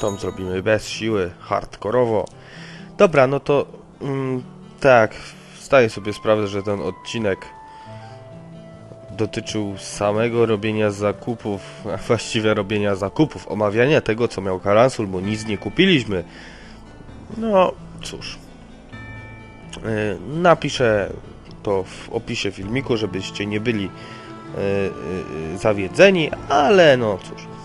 Tom zrobimy bez siły, hardkorowo. Dobra, no to mm, tak, zdaję sobie sprawę, że ten odcinek dotyczył samego robienia zakupów, a właściwie robienia zakupów, omawiania tego, co miał Karansul, bo nic nie kupiliśmy. No, cóż. Yy, napiszę to w opisie filmiku, żebyście nie byli yy, yy, zawiedzeni, ale no cóż.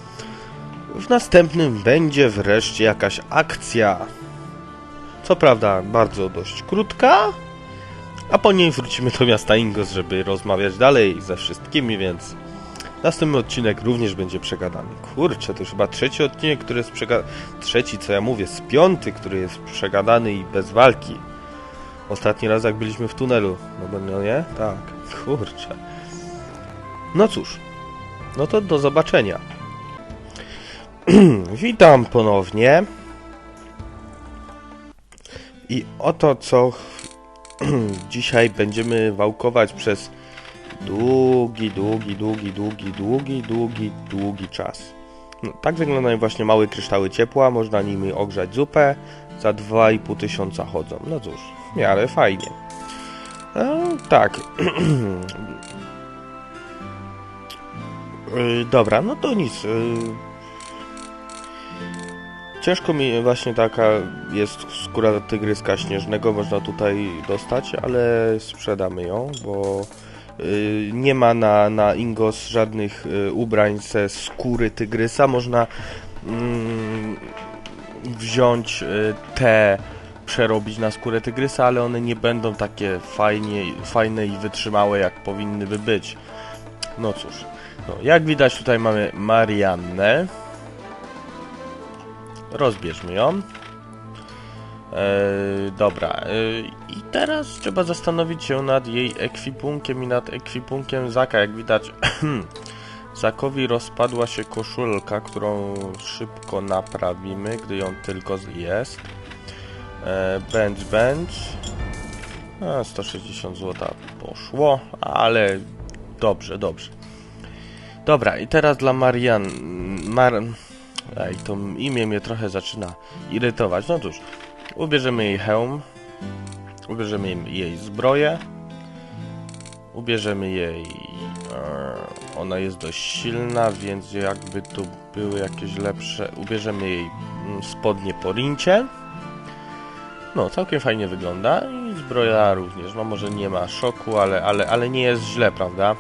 W następnym będzie wreszcie jakaś akcja. Co prawda bardzo dość krótka, a po niej wrócimy do miasta Ingos, żeby rozmawiać dalej ze wszystkimi, więc następny odcinek również będzie przegadany. Kurczę, to już chyba trzeci odcinek, który jest przegadany. Trzeci, co ja mówię, z piąty, który jest przegadany i bez walki. Ostatni raz jak byliśmy w tunelu. No no nie? Tak. Kurczę. No cóż. No to do zobaczenia. Witam ponownie. I oto co dzisiaj będziemy wałkować przez długi, długi, długi, długi, długi, długi, długi czas. No, tak wyglądają właśnie małe kryształy ciepła, można nimi ogrzać zupę, za 2,5 tysiąca chodzą. No cóż, w miarę fajnie. E, tak. e, dobra, no to nic. Ciężko mi właśnie taka jest skóra tygryska śnieżnego, można tutaj dostać, ale sprzedamy ją, bo y, nie ma na, na Ingos żadnych y, ubrań ze skóry tygrysa. Można mm, wziąć y, te, przerobić na skórę tygrysa, ale one nie będą takie fajnie, fajne i wytrzymałe jak powinny by być. No cóż, no, jak widać tutaj mamy Mariannę. Rozbierzmy ją. Eee, dobra. Eee, I teraz trzeba zastanowić się nad jej ekwipunkiem i nad ekwipunkiem Zaka. Jak widać, Zakowi rozpadła się koszulka, którą szybko naprawimy, gdy ją tylko jest. Eee, bench, bench. A, 160 zł poszło, ale dobrze, dobrze. Dobra, i teraz dla Marian... Mar... Ej, to imię mnie trochę zaczyna irytować. No cóż, ubierzemy jej hełm, ubierzemy jej zbroję, ubierzemy jej... E, ona jest dość silna, więc jakby tu były jakieś lepsze... Ubierzemy jej mm, spodnie po rincie. No, całkiem fajnie wygląda i zbroja również. No może nie ma szoku, ale, ale, ale nie jest źle, prawda?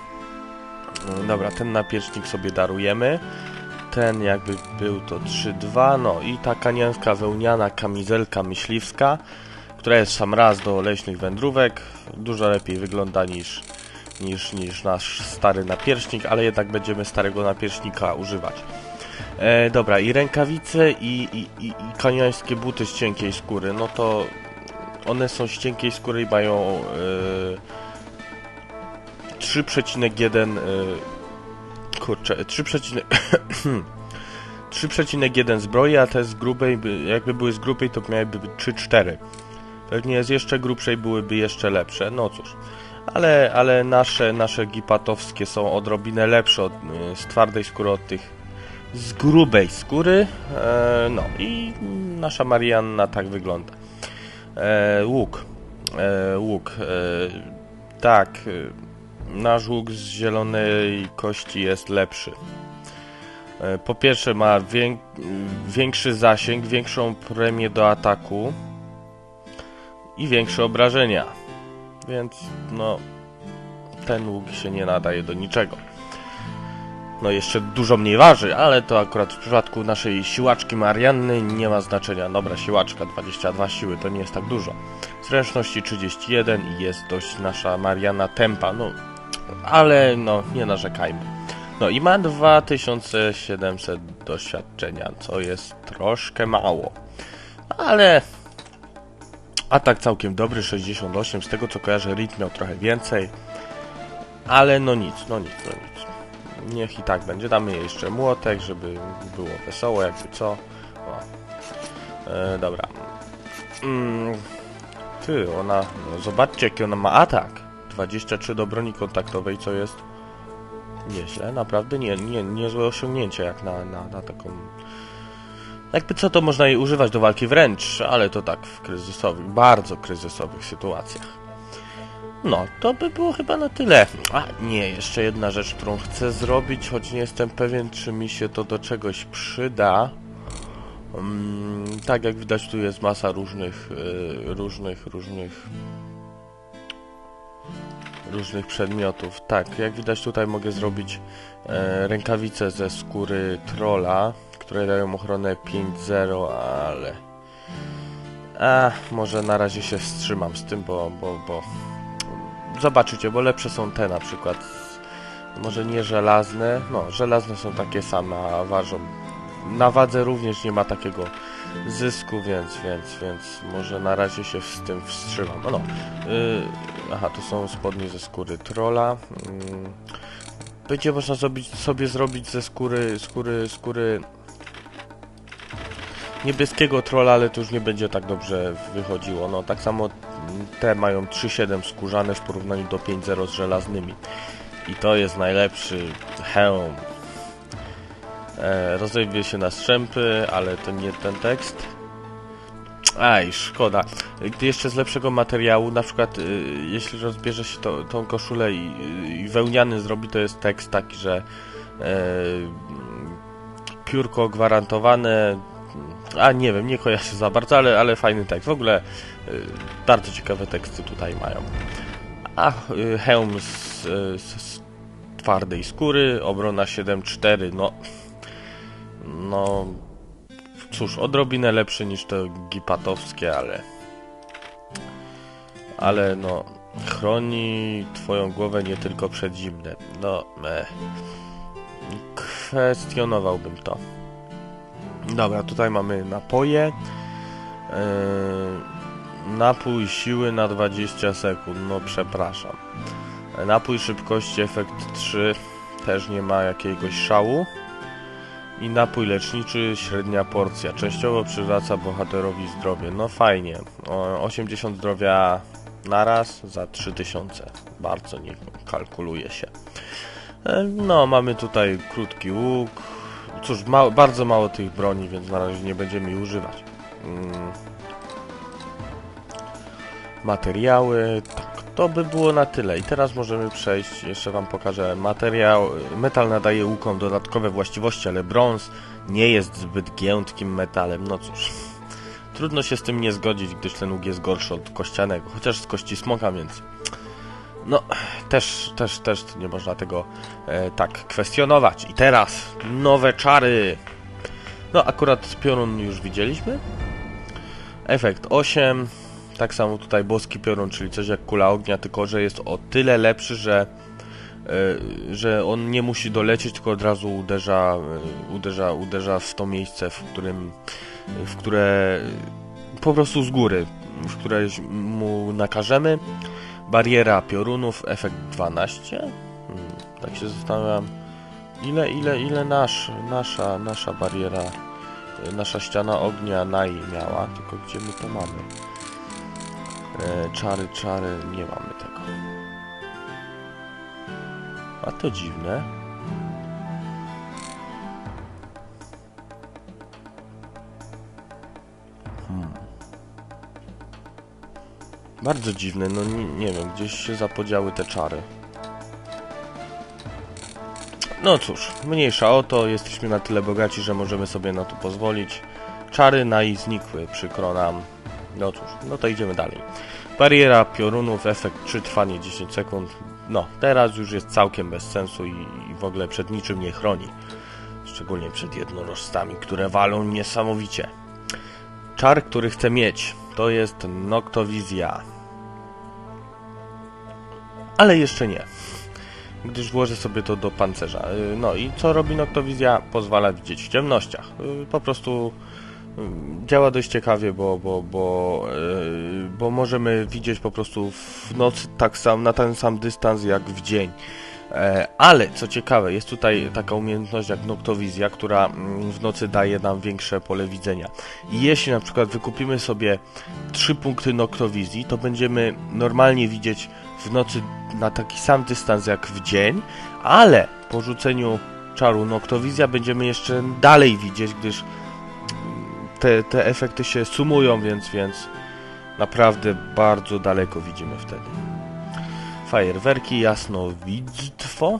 Dobra, ten napiecznik sobie darujemy ten jakby był to 3-2, no i ta kanianska wełniana kamizelka myśliwska, która jest sam raz do leśnych wędrówek, dużo lepiej wygląda niż, niż, niż nasz stary napierśnik, ale jednak będziemy starego napierśnika używać. E, dobra, i rękawice i, i, i, kaniańskie buty z cienkiej skóry, no to one są z cienkiej skóry i mają e, 3,1 e, kurczę, 3,1 zbroi, a te z grubej, jakby były z grubej, to miałyby być 3-4. Pewnie z jeszcze grubszej byłyby jeszcze lepsze, no cóż. Ale, ale nasze, nasze gipatowskie są odrobinę lepsze od, y, z twardej skóry od tych z grubej skóry. E, no i nasza Marianna tak wygląda. E, łuk. E, łuk. E, tak. Nasz łuk z zielonej kości jest lepszy. E, po pierwsze ma większy zasięg, większą premię do ataku i większe obrażenia. Więc no ten łuk się nie nadaje do niczego. No jeszcze dużo mniej waży, ale to akurat w przypadku naszej siłaczki Marianny nie ma znaczenia. Dobra, siłaczka 22 siły to nie jest tak dużo. Zręczności 31 i jest dość nasza Mariana tempa. No ale no nie narzekajmy. No i ma 2700 doświadczenia, co jest troszkę mało. Ale atak całkiem dobry, 68, z tego co kojarzę Rit miał trochę więcej. Ale no nic, no nic, no nic. Niech i tak będzie. Damy jej jeszcze młotek, żeby było wesoło, jakby co. E, dobra. Mm, ty, ona... No zobaczcie, jaki ona ma atak. 23 do broni kontaktowej, co jest nieźle, naprawdę nie, nie, niezłe osiągnięcie jak na, na, na taką Jakby co, to można jej używać do walki wręcz, ale to tak w kryzysowych, bardzo kryzysowych sytuacjach. No, to by było chyba na tyle. A, nie, jeszcze jedna rzecz, którą chcę zrobić, choć nie jestem pewien, czy mi się to do czegoś przyda. Mm, tak jak widać, tu jest masa różnych, y, różnych, różnych różnych przedmiotów. Tak, jak widać tutaj mogę zrobić e, rękawice ze skóry trolla, które dają ochronę 5.0, ale... A, może na razie się wstrzymam z tym, bo, bo, bo... Zobaczycie, bo lepsze są te na przykład. Może nie żelazne, no żelazne są takie same, a ważą. Na wadze również nie ma takiego zysku, więc, więc, więc może na razie się z tym wstrzymam. No, no. Yy, aha, tu są spodnie ze skóry trola. Yy, będzie można zrobić, sobie zrobić ze skóry, skóry, skóry niebieskiego trola, ale to już nie będzie tak dobrze wychodziło. No, tak samo te mają 3,7 skórzane w porównaniu do 5,0 z żelaznymi. I to jest najlepszy hełm E, się na strzępy, ale to nie ten tekst. Aj, szkoda. Gdy jeszcze z lepszego materiału, na przykład y, jeśli rozbierze się to, tą koszulę i, i wełniany zrobi, to jest tekst taki, że e, piórko gwarantowane, a nie wiem, nie kojarzę za bardzo, ale, ale fajny tekst. W ogóle y, bardzo ciekawe teksty tutaj mają. A y, hełm z, z, z twardej skóry, obrona 7.4, no no cóż, odrobinę lepszy niż to gipatowskie, ale ale no chroni twoją głowę nie tylko przed zimnem. No. Kwestionowałbym to. Dobra, tutaj mamy napoje. Yy, napój siły na 20 sekund. No, przepraszam. Napój szybkości efekt 3 też nie ma jakiegoś szału i napój leczniczy średnia porcja. Częściowo przywraca bohaterowi zdrowie. No fajnie. O 80 zdrowia naraz za 3000. Bardzo nie kalkuluje się. E, no, mamy tutaj krótki łuk. Cóż, ma bardzo mało tych broni, więc na razie nie będziemy ich używać. Mm. Materiały. To by było na tyle. I teraz możemy przejść, jeszcze Wam pokażę materiał. Metal nadaje łukom dodatkowe właściwości, ale brąz nie jest zbyt giętkim metalem. No cóż, trudno się z tym nie zgodzić, gdyż ten łuk jest gorszy od kościanego, chociaż z kości smoka, więc... No, też, też, też nie można tego e, tak kwestionować. I teraz nowe czary. No, akurat piorun już widzieliśmy. Efekt 8. Tak samo tutaj boski piorun, czyli coś jak kula ognia, tylko że jest o tyle lepszy, że, yy, że on nie musi dolecieć, tylko od razu uderza, yy, uderza, uderza w to miejsce, w którym, w które po prostu z góry, w które mu nakażemy. Bariera piorunów, efekt 12. Hmm, tak się zastanawiam, ile, ile, ile nasz, nasza, nasza bariera, nasza ściana ognia naj miała, tylko gdzie my to mamy? E, czary, czary, nie mamy tego. A to dziwne. Hmm. Bardzo dziwne, no nie, nie wiem, gdzieś się zapodziały te czary. No cóż, mniejsza o to, jesteśmy na tyle bogaci, że możemy sobie na to pozwolić. Czary na i znikły, przykro nam. No cóż, no to idziemy dalej. Bariera piorunów, efekt 3, trwanie 10 sekund. No, teraz już jest całkiem bez sensu i, i w ogóle przed niczym nie chroni. Szczególnie przed jednorożcami, które walą niesamowicie. Czar, który chcę mieć, to jest Noctowizja. Ale jeszcze nie. Gdyż włożę sobie to do pancerza. Y, no i co robi Noctowizja? Pozwala widzieć w ciemnościach. Y, po prostu działa dość ciekawie, bo, bo, bo, yy, bo możemy widzieć po prostu w nocy tak sam, na ten sam dystans jak w dzień. E, ale co ciekawe, jest tutaj taka umiejętność jak noktowizja, która mm, w nocy daje nam większe pole widzenia. I jeśli na przykład wykupimy sobie 3 punkty noktowizji, to będziemy normalnie widzieć w nocy na taki sam dystans jak w dzień, ale po rzuceniu czaru noktowizja będziemy jeszcze dalej widzieć, gdyż te, te efekty się sumują, więc, więc naprawdę bardzo daleko widzimy wtedy. Fajerwerki, jasnowidztwo.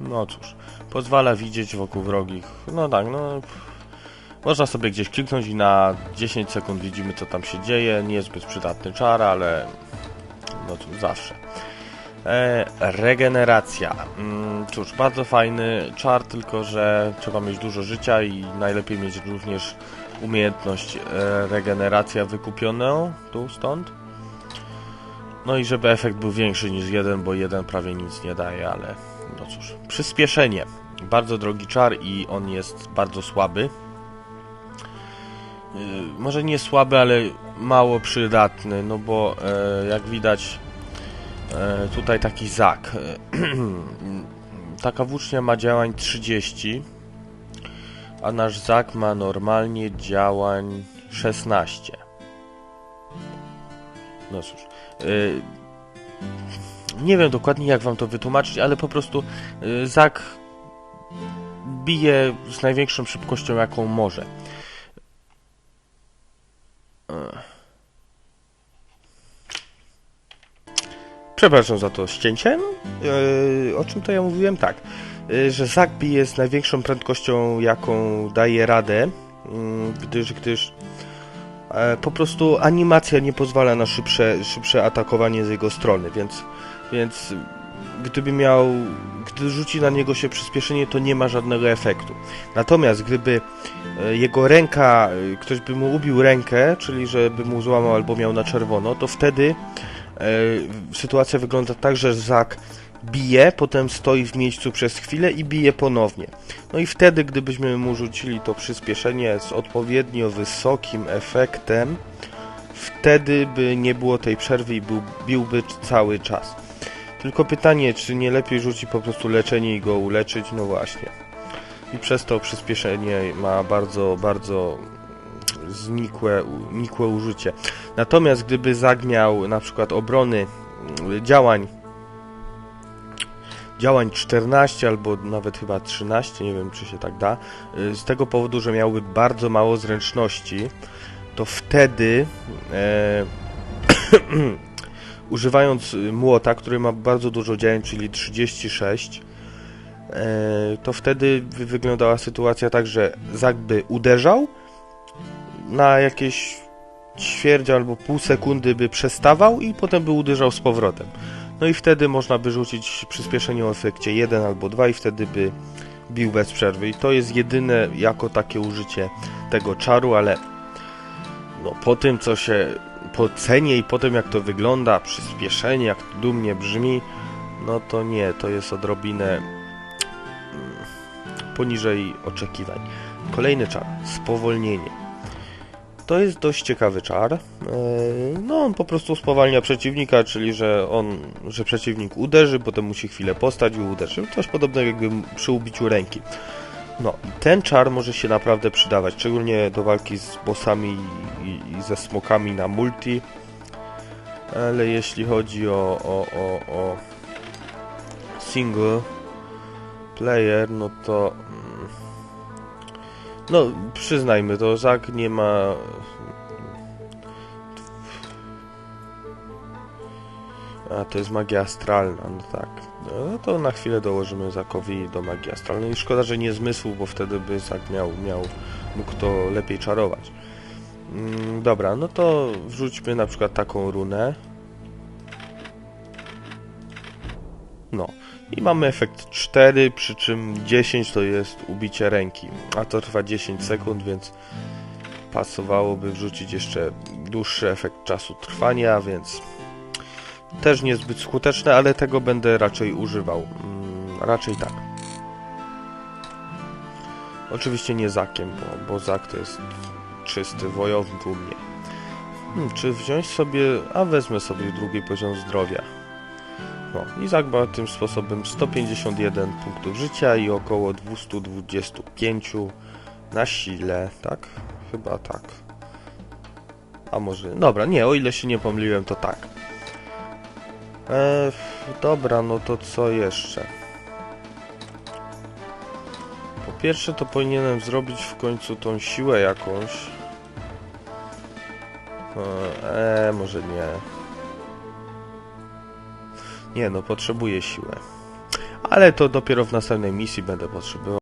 No cóż, pozwala widzieć wokół wrogich. No tak, no. Można sobie gdzieś kliknąć i na 10 sekund widzimy co tam się dzieje. Niezbyt przydatny czar, ale no cóż, zawsze. E, regeneracja. Mm, cóż, bardzo fajny czar, tylko że trzeba mieć dużo życia i najlepiej mieć również umiejętność e, regeneracja wykupioną, tu, stąd. No i żeby efekt był większy niż jeden, bo jeden prawie nic nie daje, ale no cóż. Przyspieszenie. Bardzo drogi czar i on jest bardzo słaby. Yy, może nie słaby, ale mało przydatny, no bo e, jak widać e, tutaj taki zak. Taka włócznia ma działań 30, a nasz zak ma normalnie działań 16. No cóż. Yy, nie wiem dokładnie jak wam to wytłumaczyć, ale po prostu Zak bije z największą szybkością jaką może. Przepraszam za to ścięcie. Yy, o czym to ja mówiłem? Tak, yy, że Zak bije z największą prędkością jaką daje radę, yy, gdyż, gdyż E, po prostu animacja nie pozwala na szybsze, szybsze atakowanie z jego strony, więc, więc gdyby miał, gdy rzuci na niego się przyspieszenie, to nie ma żadnego efektu. Natomiast gdyby e, jego ręka, e, ktoś by mu ubił rękę, czyli żeby mu złamał albo miał na czerwono, to wtedy e, sytuacja wygląda tak, że Zak bije, potem stoi w miejscu przez chwilę i bije ponownie. No i wtedy, gdybyśmy mu rzucili to przyspieszenie z odpowiednio wysokim efektem, wtedy by nie było tej przerwy i był, biłby cały czas. Tylko pytanie, czy nie lepiej rzucić po prostu leczenie i go uleczyć? No właśnie. I przez to przyspieszenie ma bardzo, bardzo znikłe, znikłe użycie. Natomiast gdyby zagmiał na przykład obrony działań działań 14 albo nawet chyba 13, nie wiem czy się tak da, y, z tego powodu, że miałby bardzo mało zręczności, to wtedy e, używając młota, który ma bardzo dużo działań, czyli 36, e, to wtedy wyglądała sytuacja tak, że Zak by uderzał, na jakieś ćwierć albo pół sekundy by przestawał i potem by uderzał z powrotem. No i wtedy można by rzucić przyspieszenie o efekcie 1 albo 2 i wtedy by bił bez przerwy. I to jest jedyne jako takie użycie tego czaru, ale no, po tym co się po cenie i po tym jak to wygląda, przyspieszenie, jak to dumnie brzmi, no to nie, to jest odrobinę mm, poniżej oczekiwań. Kolejny czar, spowolnienie. To jest dość ciekawy czar. E, no, on po prostu spowalnia przeciwnika, czyli że on, że przeciwnik uderzy, potem musi chwilę postać i uderzy. Coś podobnego jakby przy ubiciu ręki. No, ten czar może się naprawdę przydawać, szczególnie do walki z bossami i, i ze smokami na multi. Ale jeśli chodzi o, o, o, o single player, no to no, przyznajmy to, Zak nie ma... A, to jest magia astralna, no tak. No to na chwilę dołożymy Zakowi do magii astralnej. Szkoda, że nie zmysłu, bo wtedy by Zak miał, miał, mógł to lepiej czarować. Mm, dobra, no to wrzućmy na przykład taką runę. No. I mamy efekt 4, przy czym 10 to jest ubicie ręki, a to trwa 10 sekund, więc pasowałoby wrzucić jeszcze dłuższy efekt czasu trwania, więc też niezbyt skuteczne, ale tego będę raczej używał. Hmm, raczej tak. Oczywiście nie zakiem, bo, bo zak to jest czysty wojownik u mnie. Hmm, czy wziąć sobie... a wezmę sobie drugi poziom zdrowia. No, Izak ma tym sposobem 151 punktów życia i około 225 na sile, tak? Chyba tak. A może... Dobra, nie, o ile się nie pomyliłem, to tak. Eee, dobra, no to co jeszcze? Po pierwsze to powinienem zrobić w końcu tą siłę jakąś. Eee, może nie. Nie no, potrzebuję siłę. Ale to dopiero w następnej misji będę potrzebował.